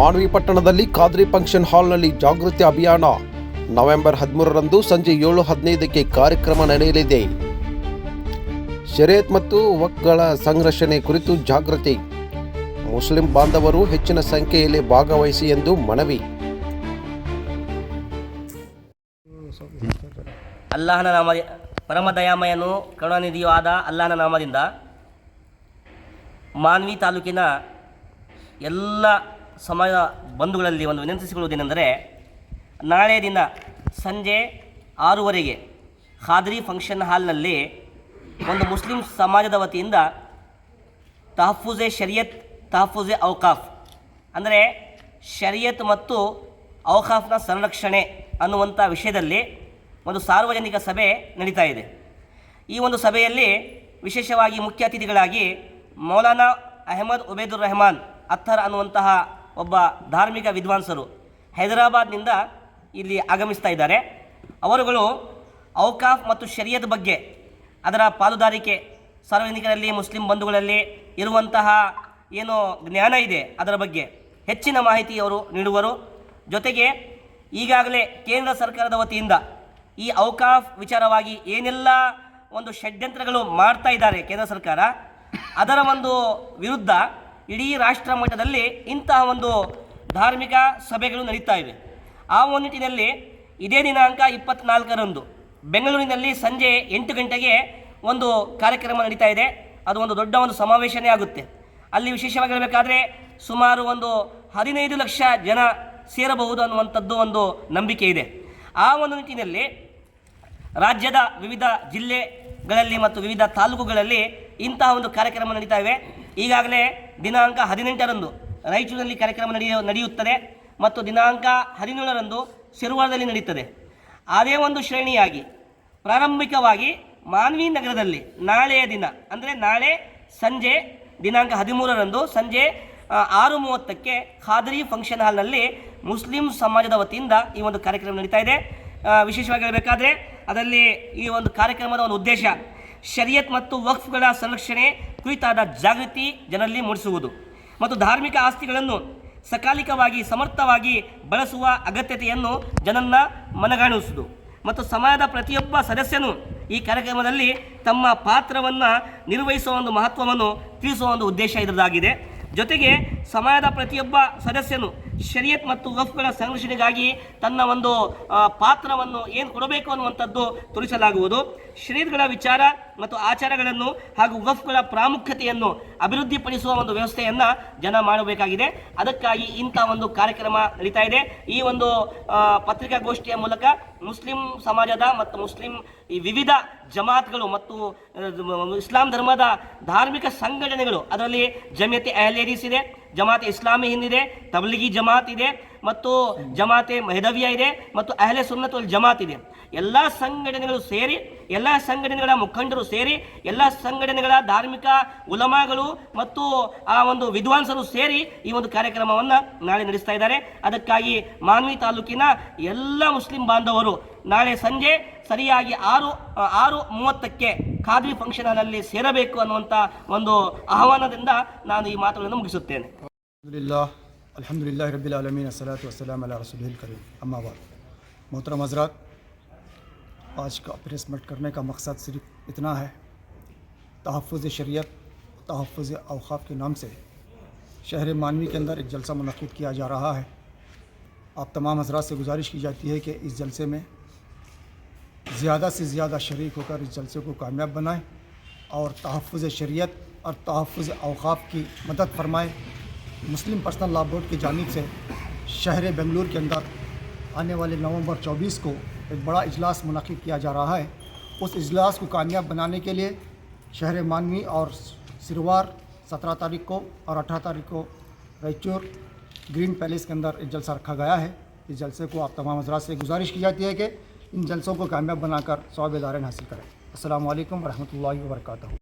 ಮಾನ್ವಿ ಪಟ್ಟಣದಲ್ಲಿ ಖಾದ್ರಿ ಫಂಕ್ಷನ್ ಹಾಲ್ನಲ್ಲಿ ಜಾಗೃತಿ ಅಭಿಯಾನ. ನವೆಂಬರ್ ಹದಿಮೂರರಂದು ಸಂಜೆ ಏಳು ಹದಿನೈದಕ್ಕೆ ಕಾರ್ಯಕ್ರಮ ನಡೆಯಲಿದೆ. ಶರಿಯತ್ ಮತ್ತು ವಕ್ಗಳ ಸಂರಕ್ಷಣೆ ಕುರಿತು ಜಾಗೃತಿ. ಮುಸ್ಲಿಂ ಬಾಂಧವರು ಹೆಚ್ಚಿನ ಸಂಖ್ಯೆಯಲ್ಲಿ ಭಾಗವಹಿಸಿ ಎಂದು ಮನವಿ. ಅಲ್ಲಾಹನ ನಾಮ ಪರಮ ದಯಾಮಯನು ಕರುಣಾನಿಧಿಯೂ ಆದ ಅಲ್ಲಾಹನ ನಾಮದಿಂದ ಮಾನ್ವಿ ತಾಲೂಕಿನ ಎಲ್ಲ ಸಮಾಜ ಬಂಧುಗಳಲ್ಲಿ ಒಂದು ವಿನಂತಿಸಿಕೊಳ್ಳುವುದೇನೆಂದರೆ, ನಾಳೆ ದಿನ ಸಂಜೆ ಆರೂವರೆಗೆ ಖಾದ್ರಿ ಫಂಕ್ಷನ್ ಹಾಲ್ನಲ್ಲಿ ಒಂದು ಮುಸ್ಲಿಂ ಸಮಾಜದ ವತಿಯಿಂದ ತಹಫೂಜೆ ಶರಿಯತ್, ತಹಫೂಜೆ ಔಕಾಫ್, ಅಂದರೆ ಶರಿಯತ್ ಮತ್ತು ಔಕಾಫ್ನ ಸಂರಕ್ಷಣೆ ಅನ್ನುವಂಥ ವಿಷಯದಲ್ಲಿ ಒಂದು ಸಾರ್ವಜನಿಕ ಸಭೆ ನಡೀತಾ ಇದೆ. ಈ ಒಂದು ಸಭೆಯಲ್ಲಿ ವಿಶೇಷವಾಗಿ ಮುಖ್ಯ ಅತಿಥಿಗಳಾಗಿ ಮೌಲಾನಾ ಅಹಮದ್ ಉಬೇದುರ್ ರೆಹಮಾನ್ ಅತ್ತರ್ ಅನ್ನುವಂತಹ ಒಬ್ಬ ಧಾರ್ಮಿಕ ವಿದ್ವಾಂಸರು ಹೈದರಾಬಾದ್ನಿಂದ ಇಲ್ಲಿ ಆಗಮಿಸ್ತಾ ಇದ್ದಾರೆ. ಅವರುಗಳು ಔಕಾಫ್ ಮತ್ತು ಶರಿಯತ್ ಬಗ್ಗೆ ಅದರ ಪಾಲುದಾರಿಕೆ, ಸಾರ್ವಜನಿಕರಲ್ಲಿ, ಮುಸ್ಲಿಂ ಬಂಧುಗಳಲ್ಲಿ ಇರುವಂತಹ ಏನು ಜ್ಞಾನ ಇದೆ ಅದರ ಬಗ್ಗೆ ಹೆಚ್ಚಿನ ಮಾಹಿತಿ ಅವರು ನೀಡುವರು. ಜೊತೆಗೆ ಈಗಾಗಲೇ ಕೇಂದ್ರ ಸರ್ಕಾರದ ವತಿಯಿಂದ ಈ ಔಕಾಫ್ ವಿಚಾರವಾಗಿ ಏನೆಲ್ಲ ಒಂದು ಷಡ್ಯಂತ್ರಗಳು ಮಾಡ್ತಾ ಇದ್ದಾರೆ ಕೇಂದ್ರ ಸರ್ಕಾರ, ಅದರ ಒಂದು ವಿರುದ್ಧ ಇಡೀ ರಾಷ್ಟ್ರ ಮಟ್ಟದಲ್ಲಿ ಇಂತಹ ಒಂದು ಧಾರ್ಮಿಕ ಸಭೆಗಳು ನಡೀತಾ ಇವೆ. ಆ ಒಂದು ನಿಟ್ಟಿನಲ್ಲಿ ಇದೇ ದಿನಾಂಕ ಇಪ್ಪತ್ನಾಲ್ಕರಂದು ಬೆಂಗಳೂರಿನಲ್ಲಿ ಸಂಜೆ ಎಂಟು ಗಂಟೆಗೆ ಒಂದು ಕಾರ್ಯಕ್ರಮ ನಡೀತಾ ಇದೆ. ಅದು ಒಂದು ದೊಡ್ಡ ಒಂದು ಸಮಾವೇಶನೇ ಆಗುತ್ತೆ. ಅಲ್ಲಿ ವಿಶೇಷವಾಗಿ ಹೇಳಬೇಕಾದ್ರೆ ಸುಮಾರು ಒಂದು ಹದಿನೈದು ಲಕ್ಷ ಜನ ಸೇರಬಹುದು ಅನ್ನುವಂಥದ್ದು ಒಂದು ನಂಬಿಕೆ ಇದೆ. ಆ ಒಂದು ನಿಟ್ಟಿನಲ್ಲಿ ರಾಜ್ಯದ ವಿವಿಧ ಜಿಲ್ಲೆಗಳಲ್ಲಿ ಮತ್ತು ವಿವಿಧ ತಾಲೂಕುಗಳಲ್ಲಿ ಇಂತಹ ಒಂದು ಕಾರ್ಯಕ್ರಮ ನಡೀತಾ ಇವೆ. ಈಗಾಗಲೇ ದಿನಾಂಕ ಹದಿನೆಂಟರಂದು ರಾಯಚೂರಿನಲ್ಲಿ ಕಾರ್ಯಕ್ರಮ ನಡೆಯ, ನಡೆಯುತ್ತದೆ ಮತ್ತು ದಿನಾಂಕ ಹದಿನೇಳರಂದು ಶಿರುವಾರದಲ್ಲಿ ನಡೀತದೆ. ಅದೇ ಒಂದು ಶ್ರೇಣಿಯಾಗಿ, ಪ್ರಾರಂಭಿಕವಾಗಿ ಮಾನ್ವಿ ನಗರದಲ್ಲಿ ನಾಳೆಯ ದಿನ, ಅಂದರೆ ನಾಳೆ ಸಂಜೆ ದಿನಾಂಕ ಹದಿಮೂರರಂದು ಸಂಜೆ ಆರು ಮೂವತ್ತಕ್ಕೆ ಖಾದರಿ ಫಂಕ್ಷನ್ ಹಾಲ್ನಲ್ಲಿ ಮುಸ್ಲಿಂ ಸಮಾಜದ ವತಿಯಿಂದ ಈ ಒಂದು ಕಾರ್ಯಕ್ರಮ ನಡೀತಾ ಇದೆ. ವಿಶೇಷವಾಗಿ ಹೇಳಬೇಕಾದ್ರೆ ಅದರಲ್ಲಿ ಈ ಒಂದು ಕಾರ್ಯಕ್ರಮದ ಒಂದು ಉದ್ದೇಶ ಶರಿಯತ್ ಮತ್ತು ವಕ್ಫ್ಗಳ ಸಂರಕ್ಷಣೆ ಕುರಿತಾದ ಜಾಗೃತಿ ಜನರಲ್ಲಿ ಮೂಡಿಸುವುದು ಮತ್ತು ಧಾರ್ಮಿಕ ಆಸ್ತಿಗಳನ್ನು ಸಕಾಲಿಕವಾಗಿ ಸಮರ್ಥವಾಗಿ ಬಳಸುವ ಅಗತ್ಯತೆಯನ್ನು ಜನನ್ನ ಮನಗಾಣಿಸುವುದು ಮತ್ತು ಸಮಾಜದ ಪ್ರತಿಯೊಬ್ಬ ಸದಸ್ಯನು ಈ ಕಾರ್ಯಕ್ರಮದಲ್ಲಿ ತಮ್ಮ ಪಾತ್ರವನ್ನು ನಿರ್ವಹಿಸುವ ಒಂದು ಮಹತ್ವವನ್ನು ತಿಳಿಸುವ ಒಂದು ಉದ್ದೇಶ ಇದರದಾಗಿದೆ. ಜೊತೆಗೆ ಸಮಾಜದ ಪ್ರತಿಯೊಬ್ಬ ಸದಸ್ಯನು ಶರಿಯತ್ ಮತ್ತು ವಫ್ಗಳ ಸಂರಕ್ಷಣೆಗಾಗಿ ತನ್ನ ಒಂದು ಪಾತ್ರವನ್ನು ಏನು ಕೊಡಬೇಕು ಅನ್ನುವಂಥದ್ದು ತೋರಿಸಲಾಗುವುದು. ಶರೀರಗಳ ವಿಚಾರ ಮತ್ತು ಆಚಾರಗಳನ್ನು ಹಾಗೂ ವಫ್ಗಳ ಪ್ರಾಮುಖ್ಯತೆಯನ್ನು ಅಭಿವೃದ್ಧಿಪಡಿಸುವ ಒಂದು ವ್ಯವಸ್ಥೆಯನ್ನು ಜನ ಮಾಡಬೇಕಾಗಿದೆ. ಅದಕ್ಕಾಗಿ ಇಂಥ ಒಂದು ಕಾರ್ಯಕ್ರಮ ನಡೀತಾ ಇದೆ. ಈ ಒಂದು ಪತ್ರಿಕಾಗೋಷ್ಠಿಯ ಮೂಲಕ ಮುಸ್ಲಿಂ ಸಮಾಜದ ಮತ್ತು ಮುಸ್ಲಿಂ ಈ ವಿವಿಧ ಜಮಾತ್ಗಳು ಮತ್ತು ಇಸ್ಲಾಂ ಧರ್ಮದ ಧಾರ್ಮಿಕ ಸಂಘಟನೆಗಳು ಅದರಲ್ಲಿ ಜಮಿಯತೆ ಅಹಲೇರಿಸಿದೆ ಜಮಾತೆ ಇಸ್ಲಾಮಿ ಹಿಂದಿದೆ ತಬ್ಲಿಗಿ ಜಮಾತ್ ಇದೆ. ಮತ್ತು ಜಮಾತೆ ಮೆಹದವಿಯ ಇದೆ ಮತ್ತು ಅಹಲೆ ಸುನ್ನತ್ ಜಮಾತ್ ಇದೆ. ಎಲ್ಲ ಸಂಘಟನೆಗಳು ಸೇರಿ, ಎಲ್ಲ ಸಂಘಟನೆಗಳ ಮುಖಂಡರು ಸೇರಿ, ಎಲ್ಲ ಸಂಘಟನೆಗಳ ಧಾರ್ಮಿಕ ಉಲಮಾಗಳು ಮತ್ತು ಆ ಒಂದು ವಿದ್ವಾಂಸರು ಸೇರಿ ಈ ಒಂದು ಕಾರ್ಯಕ್ರಮವನ್ನು ನಾಳೆ ನಡೆಸ್ತಾ ಇದ್ದಾರೆ. ಅದಕ್ಕಾಗಿ ಮಾನ್ವಿ ತಾಲೂಕಿನ ಎಲ್ಲ ಮುಸ್ಲಿಂ ಬಾಂಧವರು ನಾಳೆ ಸಂಜೆ ಸರಿಯಾಗಿ ಆರು ಆರು ಮೂವತ್ತಕ್ಕೆ ಖಾದ್ರಿ ಫಂಕ್ಷನ್ ಹಾಲಲ್ಲಿ ಸೇರಬೇಕು ಅನ್ನುವಂಥ ಒಂದು ಆಹ್ವಾನದಿಂದ ನಾನು ಈ ಮಾತುಗಳನ್ನು ಮುಗಿಸುತ್ತೇನೆ. الحمد للہ رب العالمین صلاحت وسلم علیہ رسول کریم اما بعد محترم حضرات آج کا پریس مٹ کرنے کا مقصد صرف اتنا ہے تحفظ شریعت تحفظ اوقاف کے نام سے شہر مانوی کے اندر ایک جلسہ منعقد کیا جا رہا ہے آپ تمام حضرات سے گزارش کی جاتی ہے کہ اس جلسے میں زیادہ سے زیادہ شریک ہو کر اس جلسے کو کامیاب بنائیں اور تحفظ شریعت اور تحفظ اوقاف کی مدد فرمائیں मुस्लिम पर्सनल लॉ बोर्ड की जानब से शहर बेंगलुरु के अंदर आने वाले नवंबर 24 को एक बड़ा इजलास मुनद किया जा रहा है। उस इजलास को कामयाब बनाने के लिए शहर मानवी और सिरवार 17 तारीख को और 18 तारीख को रायचूर ग्रीन पैलेस के अंदर एक जलसा रखा गया है। इस जलसे को आप तमाम हजरात से गुजारिश की जाती है कि इन जलसों को कामयाब बनाकर सवाब दारन हासिल करें असल वरहमल वर्का